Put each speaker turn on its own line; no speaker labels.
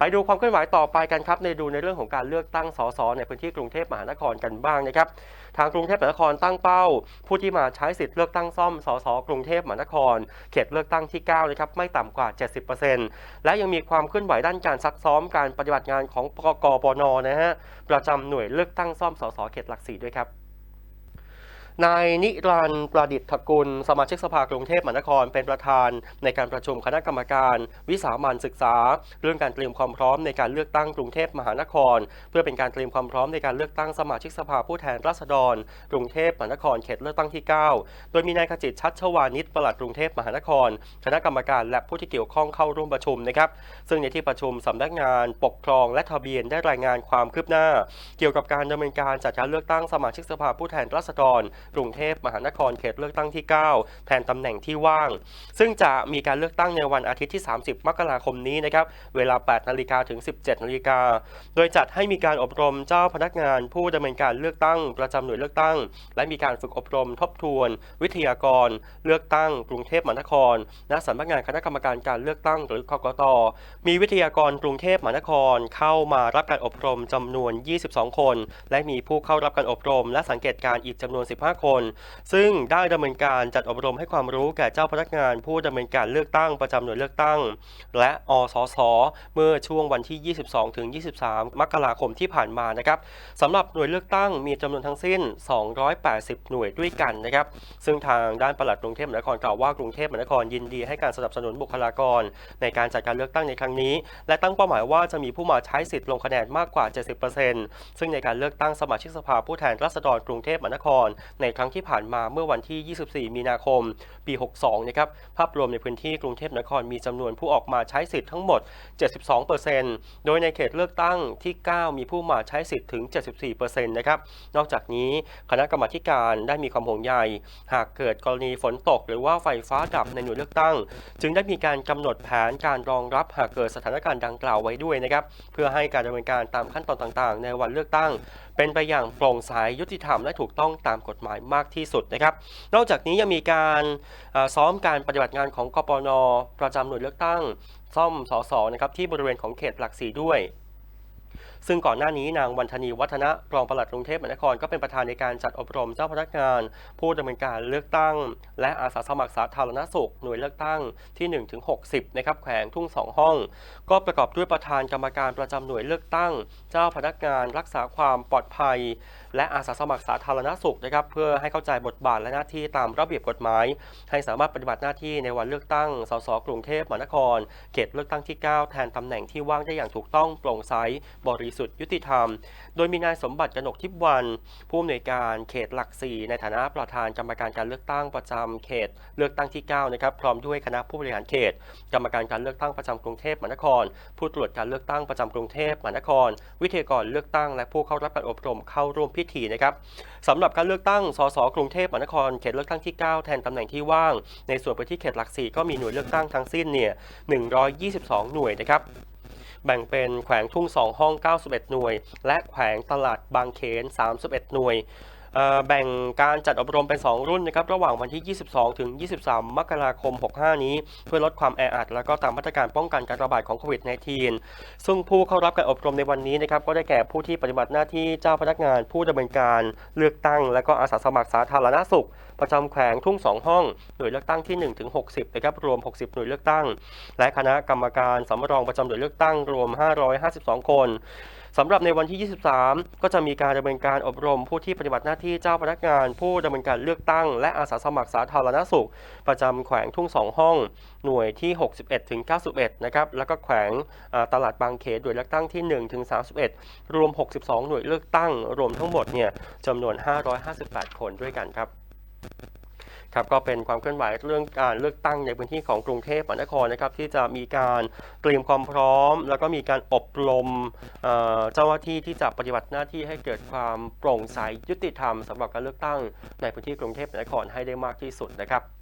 ไปดูความเคลื่อนไหวต่อไปกันครับในดูในเรื่องของการเลือกตั้งสสในพื้นที่กรุงเทพมหานครกันบ้างนะครับทางกรุงเทพมหานครตั้งเป้า ผู้ที่มาใช้สิทธิ์เลือกตั้งซ่อมสสกรุงเทพมหานคร เขตเลือกตั้งที่9นะครับไม่ต่ำกว่า 70%และยังมีความเคลื่อนไหวด้านการซักซ้อมการปฏิบัติงานของปกปนนะฮะประจำหน่วยเลือกตั้งซ่อมสสเขตหลักสี่ด้วยครับ นายนิรันดร์ประดิษฐกุล สมาชิกสภากรุงเทพมหานครเป็นประธานในการประชุมคณะกรรมการ วิสามันศึกษา เรื่องการเตรียมความพร้อมในการเลือกตั้งกรุงเทพมหานคร เพื่อเป็นการเตรียมความพร้อมในการเลือกตั้งสมาชิกสภาผู้แทนราษฎร กรุงเทพมหานครเขตเลือกตั้งที่ 9 โดยมีนายขจิตชัดชวานิชปลัดกรุงเทพมหานคร คณะกรรมการและผู้ที่เกี่ยวข้องเข้าร่วมประชุมนะครับซึ่งในที่ประชุมสำนักงานปกครองและทะเบียนได้รายงานความคืบหน้า เกี่ยวกับการดำเนินการจัดการเลือกตั้งสมาชิกสภาผู้แทนราษฎรกรุงเทพมหานครเขตเลือกตั้งที่ 9 แทนตำแหน่งที่ว่าง ซึ่งจะมีการเลือกตั้งในวันอาทิตย์ที่ 30 มกราคมนี้นะครับเวลา 8 นาฬิกาถึง 17 นาฬิกา โดยจัดให้มีการอบรมเจ้าพนักงานผู้ดำเนินการเลือกตั้ง ประจำหน่วยเลือกตั้ง และมีการฝึกอบรมทบทวน วิทยากร เลือกตั้ง กรุงเทพมหานครณสำนักงานคณะกรรมการการเลือกตั้งหรือกกต มีวิทยากรกรุงเทพมหานครเข้ามารับการอบรมจำนวน 22 คน และมีผู้เข้ารับการอบรม และสังเกตการอีกจำนวน 15คน ซึ่งได้ดำเนินการจัดอบรมให้ความรู้แก่เจ้าพนักงาน ผู้ดำเนินการเลือกตั้งประจำหน่วยเลือกตั้ง และอสสเมื่อช่วงวันที่ 22ถึง23 มกราคมที่ผ่านมานะครับสำหรับหน่วยเลือกตั้งมีจำนวนทั้งสิ้น 280 หน่วยด้วยกันนะครับ ซึ่งทางด้านปลัดกรุงเทพมหานครกล่าวว่ากรุงเทพมหานครยินดีให้การสนับสนุนบุคลากร ในการจัดการเลือกตั้งในครั้งนี้ และตั้งเป้าหมายว่าจะมีผู้มาใช้สิทธิ์ลงคะแนนมากกว่า 70%ซึ่งในการเลือกตั้งสมาชิกสภาผู้แทนราษฎรกรุงเทพมหานคร ในครั้งที่ผ่านมาเมื่อวันที่ 24 มีนาคม ปี 62 นะครับ ภาพรวมในพื้นที่กรุงเทพมหานครมีจำนวนผู้ออกมาใช้สิทธิ์ทั้งหมด 72%โดยในเขตเลือกตั้งที่ 9 มีผู้มาใช้สิทธิ์ถึง 74%นะครับ นอกจากนี้คณะกรรมาการได้มีความห่วงใย หากเกิดกรณีฝนตก หรือว่าไฟฟ้าดับในหน่วยเลือกตั้ง จึงได้มีการกำหนดแผนการรองรับหากเกิดสถานการณ์ดังกล่าวไว้ด้วยนะครับ เพื่อให้การดำเนินการตามขั้นตอนต่างๆ ในวันเลือกตั้ง เป็นไปอย่างโปร่งใสยุติธรรมและถูกต้องตามกฎหมายมากที่สุดนะครับ นอกจากนี้ยังมีการซ้อมการปฏิบัติงานของกปนประจำหน่วยเลือกตั้ง ซ่อมสสนะครับที่บริเวณของเขตหลักสีด้วย ซึ่งก่อนหน้านี้นางวันธนีวัฒนะรองปลัดกรุงเทพมหานครก็เป็นประธานในการจัดอบรมเจ้าพนักงาน ผู้ดำเนินการเลือกตั้ง และอาสาสมัครสาธารณสุขหน่วยเลือกตั้งที่ 1 ถึง 60 นะครับแขวงทุ่งสองห้อง ก็ประกอบด้วยประธานกรรมการประจำหน่วยเลือกตั้ง เจ้าพนักงานรักษาความปลอดภัย และอาสาสมัครสาธารณสุขนะครับเพื่อให้เข้าใจบทบาทและหน้าที่ตามระเบียบกฎหมาย ให้สามารถปฏิบัติหน้าที่ในวันเลือกตั้ง สส กรุงเทพมหานคร เขตเลือกตั้งที่ 9 แทนตำแหน่งที่ว่างได้อย่างถูกต้องโปร่งใสบริสุทธิ์ยุติธรรม โดยมีนายสมบัติกนกทิพย์วันผู้อำนวยการเขตหลักสี่ในฐานะประธานกรรมการการเลือกตั้งประจำเขตเลือกตั้งที่9นะครับพร้อมด้วยคณะผู้บริหารเขต กรรมการการเลือกตั้งประจำกรุงเทพมหานคร ผู้ตรวจการเลือกตั้งประจำกรุงเทพมหานคร วิทยากรเลือกตั้ง และผู้เข้ารับการอบรมเข้าร่วมพิธีนะครับสำหรับการเลือกตั้งสสกรุงเทพมหานครเขตเลือกตั้งที่ 9 แทนตำแหน่งที่ว่าง ในส่วนพื้นที่เขตหลักสี่ก็มีหน่วยเลือกตั้งทั้งสิ้นเนี่ย122 หน่วยนะครับ แบ่งเป็นแขวงทุ่ง 2 ห้อง 91 หน่วย และแขวงตลาดบางเขน 31 หน่วยเอ่อ แบ่งการจัดอบรมเป็น 2 รุ่นนะครับระหว่างวันที่ 22 ถึง 23 มกราคม 65 นี้ เพื่อลดความแออัด และก็ตามมาตรการป้องกันการระบาดของโควิด -19 ซึ่งผู้เข้ารับการอบรมในวันนี้นะครับก็ได้แก่ผู้ที่ปฏิบัติหน้าที่เจ้าพนักงาน ผู้ดำเนินการ เลือกตั้ง และก็อาสาสมัครสาธารณสุข ประจำแขวงทุ่ง 2 ห้องหน่วยเลือกตั้งที่1ถึง60นะครับรวม 60 หน่วยเลือกตั้ง และคณะกรรมการสำรองประจำหน่วยเลือกตั้งรวม 552 คน สำหรับในวันที่ 23 ก็จะมีการดำเนินการอบรมผู้ที่ปฏิบัติหน้าที่เจ้าพนักงาน ผู้ดำเนินการเลือกตั้ง และอาสาสมัครสาธารณสุข ประจำแขวงทุ่ง 2 ห้อง หน่วยที่ 61ถึง91 นะครับ แล้วก็แขวงตลาดบางเขนหน่วยเลือกตั้งที่1ถึง31 รวม 62 หน่วยเลือกตั้ง รวมทั้งหมดเนี่ยจำนวน 558 คนด้วยกันครับ ครับก็เป็นความเคลื่อนไหวเรื่องการเลือกตั้งในพื้นที่ของกรุงเทพมหานครนะครับที่จะมีการเตรียมความพร้อม แล้วก็มีการอบรมเเจ้าหน้าที่ที่จะปฏิบัติหน้าที่ให้เกิดความโปร่งใสยุติธรรมสำหรับการเลือกตั้งในพื้นที่กรุงเทพมหานครให้ได้มากที่สุดนะครับ